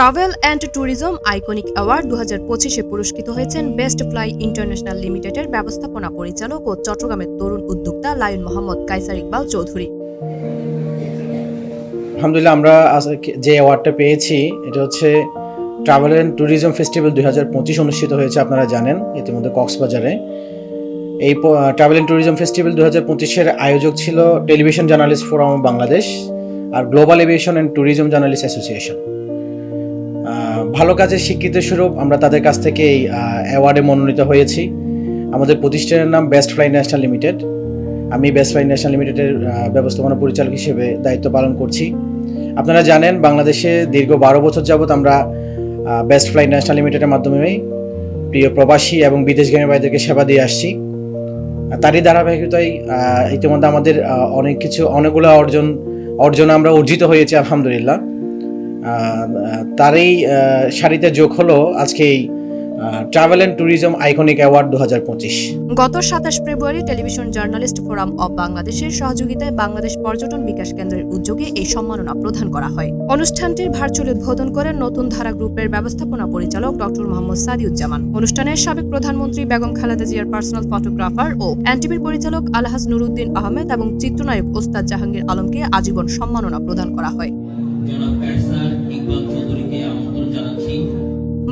Travel and tourism iconic award দু হাজার পঁচিশে পুরস্কৃত হয়েছেন বেস্ট ফ্লাই ইন্টারন্যাশনাল লিমিটেডের ব্যবস্থাপনা পরিচালক ও চট্টগ্রামের তরুণ উদ্যোক্তা লায়ন মোহাম্মদ কাইসার ইকবাল চৌধুরী। আলহামদুলিল্লাহ, আমরা যে অ্যাওয়ার্ডটা পেয়েছি, এটা হচ্ছে ট্রাভেল অ্যান্ড ট্যুরিজম ফেস্টিভ্যাল দুই হাজার পঁচিশ অনুষ্ঠিত হয়েছে, আপনারা জানেন, ইতিমধ্যে কক্সবাজারে। এই ট্রাভেল অ্যান্ড ট্যুরিজম ফেস্টিভ্যাল দু হাজার পঁচিশের আয়োজক ছিল television journalist forum Bangladesh R global aviation and tourism journalist association. ভালো কাজের স্বীকৃতি স্বরূপ আমরা তাদের কাছ থেকে এই অ্যাওয়ার্ডে মনোনীত হয়েছি। আমাদের প্রতিষ্ঠানের নাম বেস্ট ফ্লাই ন্যাশনাল লিমিটেড আমি বেস্ট ফ্লাই ন্যাশনাল লিমিটেডের ব্যবস্থাপনা পরিচালক হিসেবে দায়িত্ব পালন করছি। আপনারা জানেন, বাংলাদেশে দীর্ঘ বারো বছর যাবৎ আমরা বেস্ট ফ্লাই ন্যাশনাল লিমিটেডের মাধ্যমে প্রিয় প্রবাসী এবং বিদেশ বিদেশগামী ভাইদেরকে সেবা দিয়ে আসছি। তারই ধারাবাহিকতায় ইতিমধ্যে আমাদের অনেক কিছু, অনেকগুলো অর্জন অর্জন আমরা অর্জিত হয়েছে, আলহামদুলিল্লাহ। তারই সারিতে যোগ হলো আজকে এই travel and tourism iconic award দু হাজার পঁচিশ। গত সাতাশ ফেব্রুয়ারি টেলিভিশন জার্নালিস্ট ফোরাম অব বাংলাদেশের সহযোগিতায় বাংলাদেশ পর্যটন বিকাশ কেন্দ্রের উদ্যোগে এই সম্মাননা প্রদান করা হয়। অনুষ্ঠানটির ভার্চুয়াল উদ্বোধন করেন নতুন ধারা গ্রুপের ব্যবস্থাপনা পরিচালক ডক্টর মোহাম্মদ সাদিউজ্জামান। অনুষ্ঠানের সাবেক প্রধানমন্ত্রী বেগম খালেদা জিয়ার পার্সোনাল ফটোগ্রাফার ও এনটিভির পরিচালক আলহাজ নুরুদ্দিন আহমেদ এবং চিত্রনায়ক ওস্তাদ জাহাঙ্গীর আলমকে আজীবন সম্মাননা প্রদান করা হয়। জনাব প্যারসার ইকবাল চৌধুরীকে আমন্ত্রণ জানাচ্ছি।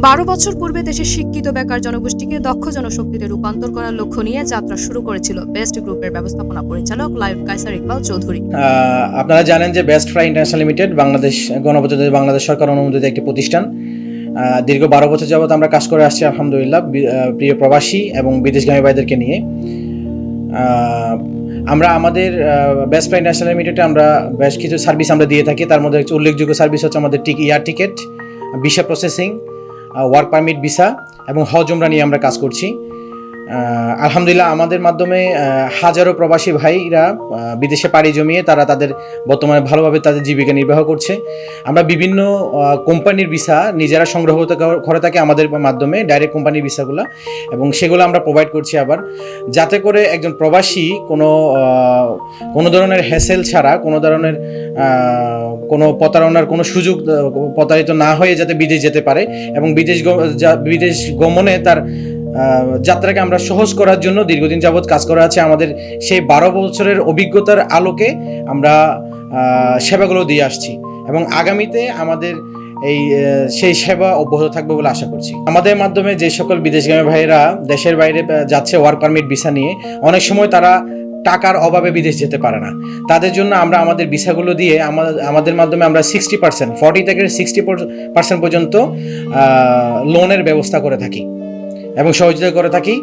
বারো বছর পূর্বে দেশের শিক্ষিত বেকার জনগোষ্ঠীকে দক্ষ জনশক্তিতে রূপান্তর করার লক্ষ্য নিয়ে যাত্রা শুরু করেছিল বেস্ট গ্রুপের ব্যবস্থাপনা পরিচালক লায়ন কাইসার ইকবাল চৌধুরী। আপনারা জানেন যে best fry international limited Bangladesh গণপ্রজাতন্ত্রী বাংলাদেশ সরকার অনুমোদিত একটি প্রতিষ্ঠান। দীর্ঘ বারো বছর যাবত আমরা কাজ করে আসছি আলহামদুলিল্লাহ প্রিয় প্রবাসী এবং বিদেশগামী ভাইদেরকে নিয়ে। আমরা আমাদের বেস্ট ফ্রাই ন্যাশনাল লিমিটেডে আমরা বেশ কিছু সার্ভিস আমরা দিয়ে থাকি। তার মধ্যে উল্লেখযোগ্য সার্ভিস হচ্ছে আমাদের টিক ইয়ার ticket visa processing work permit visa এবং হজ, উমরা নিয়ে আমরা কাজ করছি। আলহামদুলিল্লাহ, আমাদের মাধ্যমে হাজারো প্রবাসী ভাইরা বিদেশে পাড়ি জমিয়ে তারা তাদের বর্তমানে ভালোভাবে তাদের জীবিকা নির্বাহ করছে। আমরা বিভিন্ন কোম্পানির ভিসা নিজেরা সংগ্রহ করে থাকি আমাদের মাধ্যমে ডাইরেক্ট কোম্পানির ভিসাগুলো, এবং সেগুলো আমরা প্রোভাইড করছি আবার। যাতে করে একজন প্রবাসী কোনো কোনো ধরনের হ্যাসেল ছাড়া, কোনো ধরনের কোনো প্রতারণার কোনো সুযোগ প্রতারিত না হয়ে যাতে বিদেশ যেতে পারে, এবং বিদেশ বিদেশ গমনে তার যাত্রাকে আমরা সহজ করার জন্য দীর্ঘদিন যাবৎ কাজ করা আছে। আমাদের সেই বারো বছরের অভিজ্ঞতার আলোকে আমরা সেবাগুলো দিয়ে আসছি এবং আগামীতে আমাদের এই সেই সেবা অব্যাহত থাকবে বলে আশা করছি। আমাদের মাধ্যমে যে সকল বিদেশগামী ভাইয়েরা দেশের বাইরে যাচ্ছে ওয়ার্ক পারমিট, ভিসা নিয়ে, অনেক সময় তারা টাকার অভাবে বিদেশ যেতে পারে না। তাদের জন্য আমরা আমাদের ভিসাগুলো দিয়ে আমাদের আমাদের মাধ্যমে আমরা সিক্সটি পার্সেন্ট ফর্টি থেকে সিক্সটি পার্সেন্ট পর্যন্ত লোনের ব্যবস্থা করে থাকি। এবং সহযোগিতা করে থাকি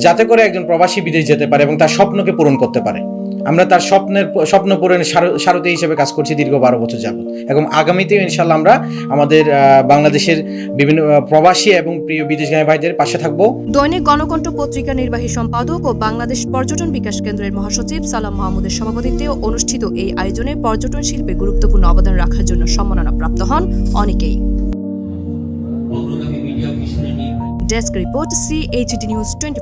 যাতে করে একজন প্রবাসী বিদেশ যেতে পারে এবং তার স্বপ্নকে পূরণ করতে পারে। আমরা তার স্বপ্নের, স্বপ্ন পূরণের সার- সারথি হিসেবে কাজ করছি দীর্ঘ বারো বছর যাবত এবং আগামীতেও ইনশাল্লাহ আমরা আমাদের বাংলাদেশের বিভিন্ন প্রবাসী এবং প্রিয় বিদেশগামী ভাইদের পাশে থাকব। দৈনিক গণকণ্ঠ পত্রিকা নির্বাহী সম্পাদক ও বাংলাদেশ পর্যটন বিকাশ কেন্দ্রের মহাসচিব সালাম মাহমুদের সভাপতিত্বে অনুষ্ঠিত এই আয়োজনে পর্যটন শিল্পে গুরুত্বপূর্ণ অবদান রাখার জন্য সম্মাননা প্রাপ্ত হন অনেকেই। desk report CHD news twenty